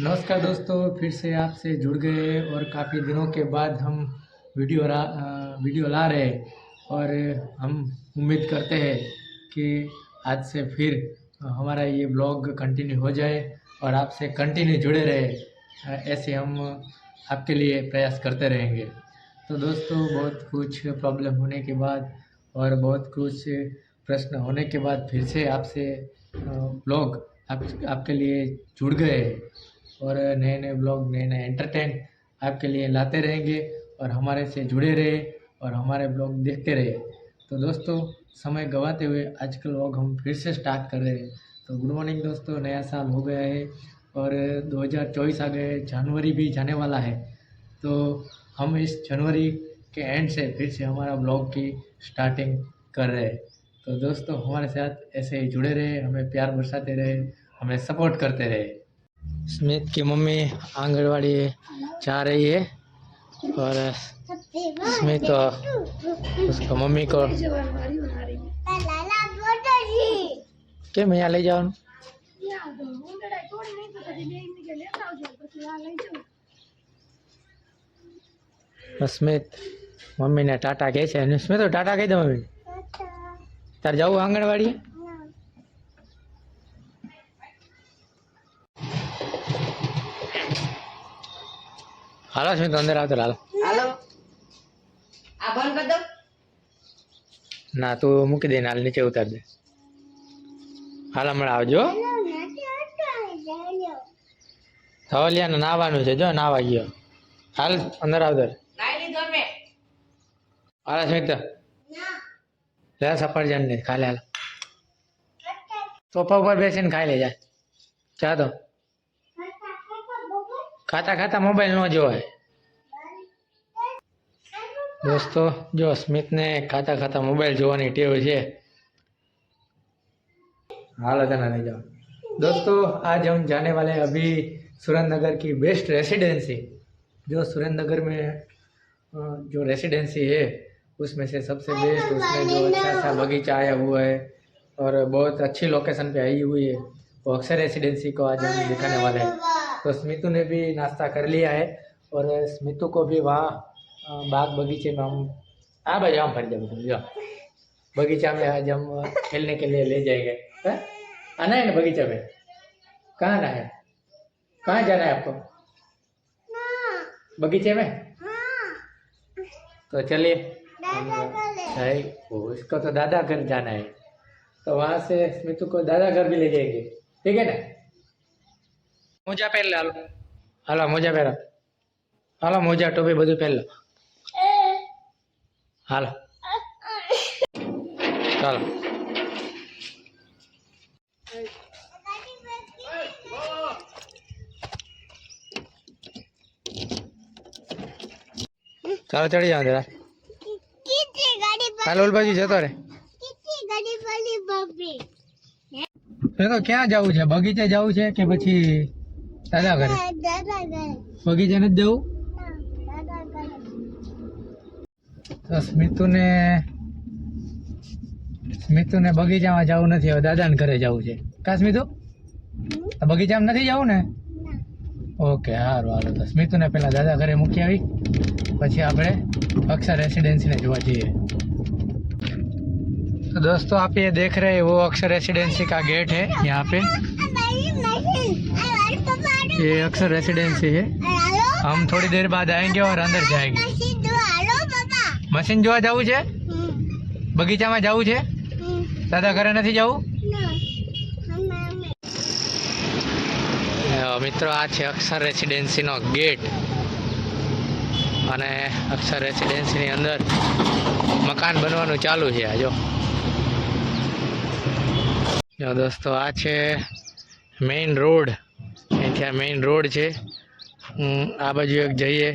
नमस्कार दोस्तों, फिर से आपसे जुड़ गए और काफ़ी दिनों के बाद हम वीडियो ला वीडियो ला रहे और हम उम्मीद करते हैं कि आज से फिर हमारा ये ब्लॉग कंटिन्यू हो जाए और आपसे कंटिन्यू जुड़े रहे। ऐसे हम आपके लिए प्रयास करते रहेंगे। तो दोस्तों, बहुत कुछ प्रॉब्लम होने के बाद और बहुत कुछ प्रश्न होने के बाद फिर से आपसे ब्लॉग आप, आपके लिए जुड़ गए और नए नए ब्लॉग, नए नए एंटरटेन आपके लिए लाते रहेंगे और हमारे से जुड़े रहे और हमारे ब्लॉग देखते रहे। तो दोस्तों, समय गंवाते हुए आज का ब्लॉग हम फिर से स्टार्ट कर रहे हैं। तो गुड मॉर्निंग दोस्तों, नया साल हो गया है और 2024 आ गए जनवरी भी जाने वाला है। तो हम इस जनवरी के एंड से फिर से हमारा ब्लॉग की स्टार्टिंग कर रहे हैं। तो दोस्तों, हमारे साथ ऐसे ही जुड़े रहे, हमें प्यार बरसाते रहे, हमें सपोर्ट करते रहे। स्मित की मम्मी आंगनवाड़ी जा रही है और स्मित उसका मम्मी को કેમ અહીંયા લઈ જવાનું સ્મિત મમ્મીને ટાટા કહે છે અને સ્મિત ટાટા કહી દે મમ્મી તારે જવું આંગણવાડી હાલો સ્મિત અંદર આવતો હાલો હાલો. આ બંધ કરી દો ના તું મૂકી દે હાલ નીચે ઉતાર દે. હાલ હમણાં આવજો. ધવલિયાને નાવાનું છે જો નાવા ગયો. હાલ અંદર મેં. હાલ સ્મિત લે સફરજન ને ખાલે હાલ. સોફા ઉપર બેસીને ખાઈ લે જાય ચા તો. ખાતા ખાતા મોબાઈલ ન જોવાય दोस्तों जो स्मित ने खाता खाता मोबाइल જોવાની ટેવ છે हाल जाना नहीं जाओ दोस्तों आज हम जाने वाले हैं अभी सुरेंद्रनगर की बेस्ट रेसिडेंसी जो सुरेंद्रनगर में अ, जो रेसिडेंसी है उसमें से सबसे बेस्ट उसमें जो अच्छा सा बगीचा आया हुआ है और बहुत अच्छी लोकेशन पे आई हुई है वो अक्षर रेसिडेंसी को आज हम दिखाने वाले हैं तो स्मितू ने भी नाश्ता कर लिया है और स्मितू को भी वहाँ बाग बगीचे में हम हाँ भाई हम फट जाओ जाओ बगीचा में आज हम खेलने के लिए ले जाएँगे। हैं? आना है ना बगीचा में? कहाँ आना है? कहाँ जाना है आपको? बगीचे में? तो चलिए। है वो इसको तो दादा घर जाना है। तो वहाँ से स्मितू को दादा घर भी ले जाएँगे। ठीक है ना? મોજા પહેર हाला હાલો. હાલો, મોજા પહેરા. હાલો, મોજા, ટોપી બધું પહેર લો. હાલો. ચાલો. चलो चढ़ जाओ तेरा हेलो बाजी जाता रे गाड़ी वाली बाबी मैं तो क्या जाऊँ छे बगीचे जाऊँ छे के पछि દાદા ઘરે બગીચે નથી જવું તો સ્મિતુને સ્મિતુને બગીચામાં જવું નથી હવે દાદાને ઘરે જવું છે કા સ્મિતુ તો બગીચામાં નથી જવું ને ઓકે સારું હાલો તો સ્મિતુને પહેલા દાદા ઘરે મૂકી આવી પછી આપણે अक्षर रेसिडेंसी ने જોવા જઈએ तो दोस्तों आप ये देख रहे हैं वो अक्षर रेसिडेंसी का गेट है यहाँ पे ये अक्षर रेसिडेंसी है हम थोड़ी देर बाद आएंगे और अंदर जाएंगे મશીન જોવા જવું છે બગીચામાં જવું છે દાદા ઘરે નથી જવું અ, મિત્રો આ છે અક્ષર રેસિડેન્સીનો ગેટ અને અક્ષર રેસિડેન્સીની અંદર મકાન બનવાનું ચાલુ છે આ જો જો દોસ્તો આ છે મેઇન રોડ અહીંથી આ મેઇન રોડ છે. આ બાજુ એક જઈએ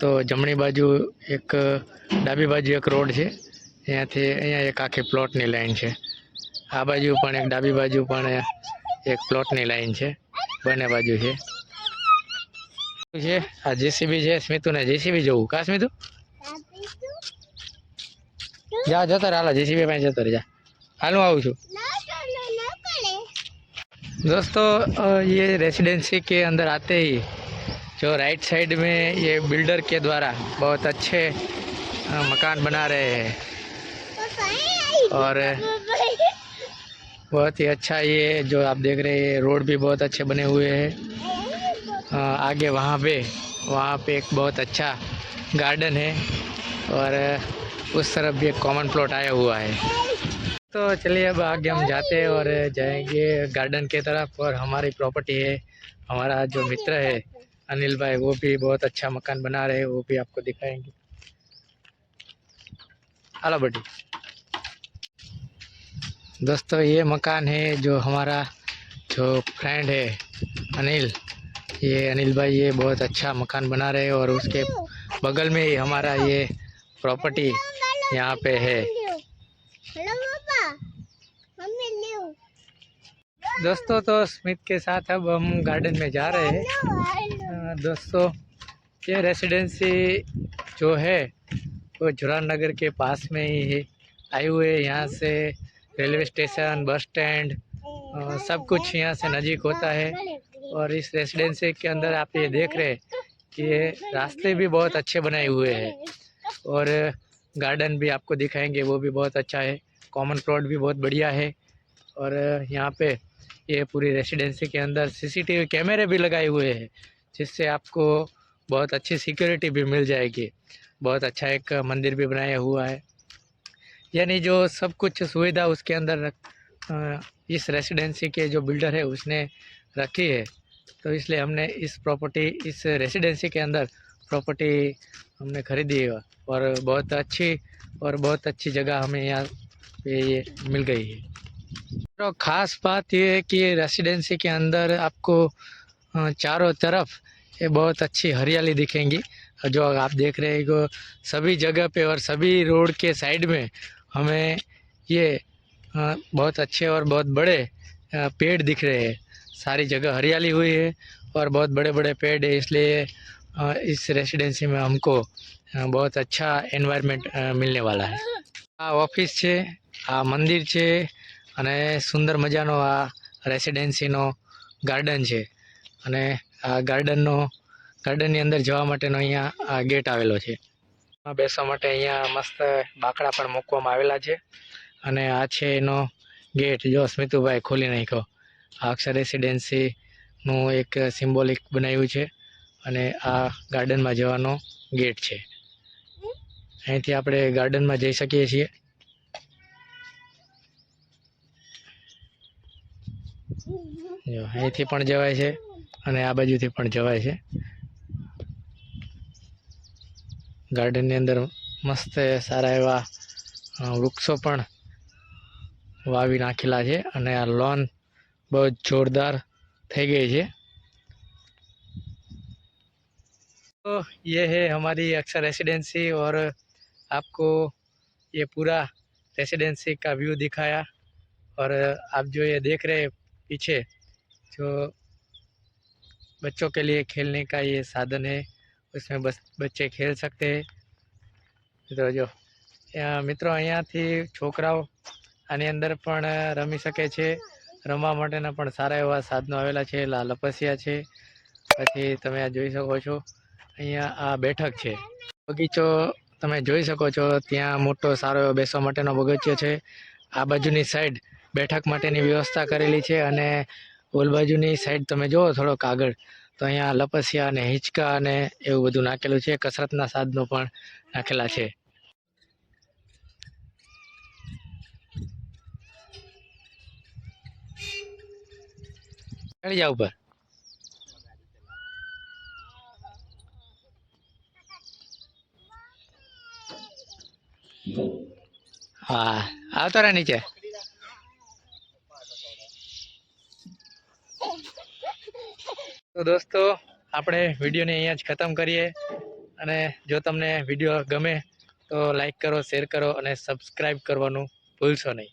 તો જમણી બાજુ એક ડાબી બાજુ એક રોડ છે. અહીંયાથી અહીંયા એક આખી પ્લોટની લાઈન છે. આ બાજુ પણ એક ડાબી બાજુ પણ એક પ્લોટની લાઈન છે. બંને બાજુ છે. છે આ જેસીબી છે સ્મિતુને જેસીબી જવું. કા સ્મિતુ? જા જતો રે હાલો જેસીબી પાસે જતો રે જા. હાલ હું આવું છું. दोस्तों ये रेसिडेंसी के अंदर आते ही, जो राइट साइड में ये बिल्डर के द्वारा बहुत अच्छे मकान बना रहे हैं। और बहुत ही अच्छा ये जो आप देख रहे हैं रोड भी बहुत अच्छे बने हुए हैं। आगे वहाँ पे वहाँ पे एक बहुत अच्छा गार्डन है। और, उस तरफ़ भी एक कॉमन प्लॉट आया हुआ है। तो चलिए अब आगे हम जाते हैं और जाएँगे गार्डन की तरफ़ और हमारी प्रॉपर्टी है, हमारा जो मित्र है, अनिल भाई, वो भी बहुत अच्छा मकान बना रहे हैं, वो भी आपको दिखाएँगे। हेलो बटी दोस्तों, ये मकान है जो हमारा जो फ्रेंड है, अनिल। ये अनिल भाई, ये बहुत अच्छा मकान बना रहे हैं और उसके बगल में ही हमारा ये प्रॉपर्टी यहाँ पे है हेलो पापा मम्मी न्यू दोस्तों तो स्मिथ के साथ अब हम गार्डन में जा रहे हैं। दोस्तों ये रेसिडेंसी जो है वो जुरान नगर के पास में ही है। आए हुए यहाँ से रेलवे स्टेशन बस स्टैंड सब कुछ यहाँ से नज़दीक होता है। और इस रेसिडेंसी के अंदर आप ये देख रहे हैं कि ये रास्ते भी बहुत अच्छे बनाए हुए हैं। और गार्डन भी आपको दिखाएँगे वो भी बहुत अच्छा है। कॉमन प्लॉट भी बहुत बढ़िया है। और यहाँ पे ये पूरी रेसिडेंसी के अंदर सीसीटीवी कैमरे भी लगाए हुए हैं, जिससे आपको बहुत अच्छी सिक्योरिटी भी मिल जाएगी। बहुत अच्छा एक मंदिर भी बनाया हुआ है। यानी जो सब कुछ सुविधा उसके अंदर रख- इस रेसिडेंसी के जो बिल्डर है, उसने रखी है। तो इसलिए हमने इस प्रॉपर्टी इस रेसिडेंसी के अंदर प्रॉपर्टी हमने खरीदी है और बहुत अच्छी, और बहुत अच्छी जगह हमें यहाँ पे ये मिल गई है। तो खास बात ये है कि ये रेसिडेंसी के अंदर आपको अ, चारों तरफ ये बहुत अच्छी हरियाली दिखेंगी और जो आप देख रहे हैं कि सभी जगह पे और सभी रोड के साइड में हमें ये अ, बहुत अच्छे और बहुत बड़े अ, पेड़ दिख रहे हैं सारी जगह हरियाली हुई है और बहुत बड़े बड़े पेड़ है इसलिए अ, इस रेसिडेंसी में हमको अ, बहुत अच्छा एनवायरनमेंट मिलने वाला है આ ઓફિસ છે આ મંદિર છે અને સુંદર મજાનો આ રેસિડેન્સીનો ગાર્ડન છે. અને આ ગાર્ડનનો, ગાર્ડનની અંદર જવા માટેનો અહીંયા આ ગેટ આવેલો છે. બેસવા માટે અહીંયા મસ્ત બાકડા પણ મૂકવામાં આવેલા છે. અને આ છે એનો ગેટ. જો સ્મિતુભાઈ ખોલી નાખ્યો. આ અક્ષર રેસિડેન્સીનું એક સિમ્બોલિક બનાવ્યું છે. અને આ ગાર્ડનમાં જવાનો ગેટ છે. અહીંથી આપણે ગાર્ડનમાં જઈ શકીએ છીએ. જો અહીંથી પણ જવાય છે અને આ બાજુથી પણ જવાય છે ગાર્ડનની અંદર મસ્ત સારા એવા અ, વૃક્ષો પણ વાવી નાખેલા છે અને આ લોન બહુ જોરદાર થઈ ગઈ છે तो ये है हमारी अक्सर रेसिडेंसी और आपको ये पूरा रेसिडेंसी का व्यू दिखाया और आप जो ये देख रहे हैं पीछे जो बच्चों के लिए खेलने का ये साधन है उसमें बस बच्चे खेल सकते हैं તો જો ત્યાં મિત્રો અહીંયાથી છોકરાઓ આની અંદર પણ રમી શકે છે રમવા માટેના પણ સારા એવા સાધનો આવેલા છે લા લપસિયા છે પછી તમે આ જોઈ શકો છો અહીંયા આ બેઠક છે બગીચો તમે જોઈ શકો છો ત્યાં મોટો સારો એવો બેસવા માટેનો બગીચો છે આ બાજુની સાઈડ બેઠક માટેની વ્યવસ્થા કરેલી છે અને ઓલ બાજુની સાઈડ તમે જુઓ થોડોક આગળ, તો અહીંયા લપસિયા અને હિંચકા અને એવું બધું નાખેલું છે, કસરતના સાધનો પણ નાખેલા છે. ચડી જાવ ઉપર. હા, આવતો રહે નીચે. તો દોસ્તો, આપણે વિડીયોને અહીંયા જ ખતમ કરીએ અને જો તમને વીડિયો ગમે તો લાઈક કરો, શેર કરો અને સબસ્ક્રાઈબ કરવાનું ભૂલશો નહીં.